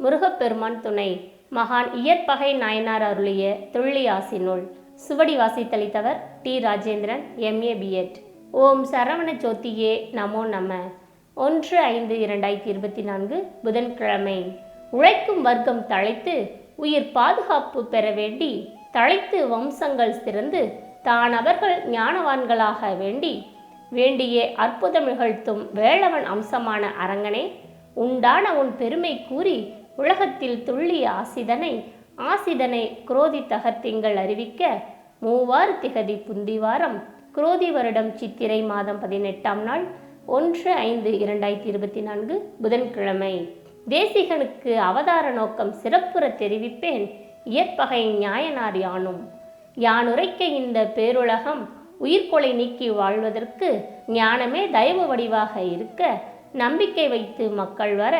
முருகப்பெருமான் துணை. மகான் இயற்பகை நாயனார் அருளிய தொல்லியாசி நூல் சுவடி வாசித்தளித்தவர் T. Rajendran MA B Ed ஓம் சரவண ஜோதியே நமோ நம. ஒன்று ஐந்து இரண்டாயிரத்தி இருபத்தி நான்கு புதன்கிழமை. உழைக்கும் வர்க்கம் தழைத்து உயிர் பாதுகாப்பு பெற வேண்டி தழைத்து வம்சங்கள் சிறந்து தான் அவர்கள் ஞானவான்களாக வேண்டி வேண்டியே அற்புதம் நிகழ்த்தும் வேளவன் அம்சமான அரங்கனே உண்டான உன் பெருமை கூறி உலகத்தில் துள்ளிய ஆசிதனை ஆசிதனை குரோதி தகத்திங்கள் அறிவிக்க மூவாறு திகதி புந்திவாரம். குரோதி வருடம் சித்திரை மாதம் பதினெட்டாம் நாள் ஒன்று ஐந்து இரண்டாயிரத்தி இருபத்தி நான்கு புதன்கிழமை. தேசிகனுக்கு அவதார நோக்கம் சிறப்புற தெரிவிப்பேன் இயற்பகை ஞாயனார் யானும். யானுரைக்க இந்த பேருலகம் உயிர்கொலை நீக்கி வாழ்வதற்கு ஞானமே தயவு வடிவாக இருக்க நம்பிக்கை வைத்து மக்கள் வர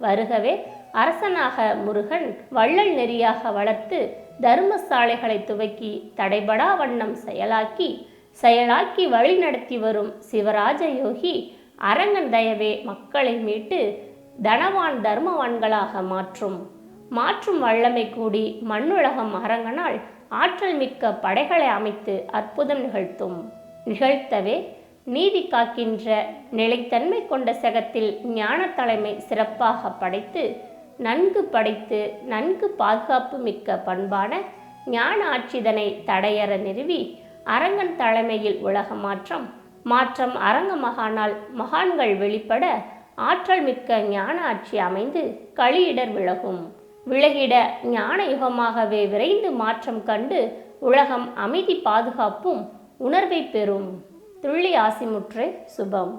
வருகவே அரசனாக முருகன் வள்ளல் நெறியாக வளர்த்து தர்மசாலைகளை துவக்கி தடைபடா வண்ணம் செயலாக்கி செயலாக்கி வழிநடத்தி வரும் சிவராஜ யோகி அரங்கன் தயவே மக்களை மீட்டு தனவான் தர்மவான்களாக மாற்றும். மாற்றும் வல்லமை கூடி மண்ணுலகம் அரங்கனால் ஆற்றல் மிக்க படைகளை அமைத்து அற்புதம் நிகழ்த்தும். நிகழ்த்தவே நீதி காக்கின்ற நிலைத்தன்மை கொண்ட சகத்தில் ஞான தலைமை சிறப்பாக படைத்து நன்கு படைத்து நன்கு பாதுகாப்பு மிக்க பண்பான ஞான ஆட்சிதனை தடையற நிறுவி அரங்கன் தலைமையில் உலக மாற்றம் மாற்றம் அரங்க மகானால் மகான்கள் வெளிப்பட ஆற்றல் மிக்க ஞான ஆட்சி அமைந்து களியிடர் விலகும். விலகிட ஞான யுகமாகவே விரைந்து மாற்றம் கண்டு உலகம் அமைதி பாதுகாப்பும் உணர்வை பெறும். துள்ளி ஆசிமுற்று சுபம்.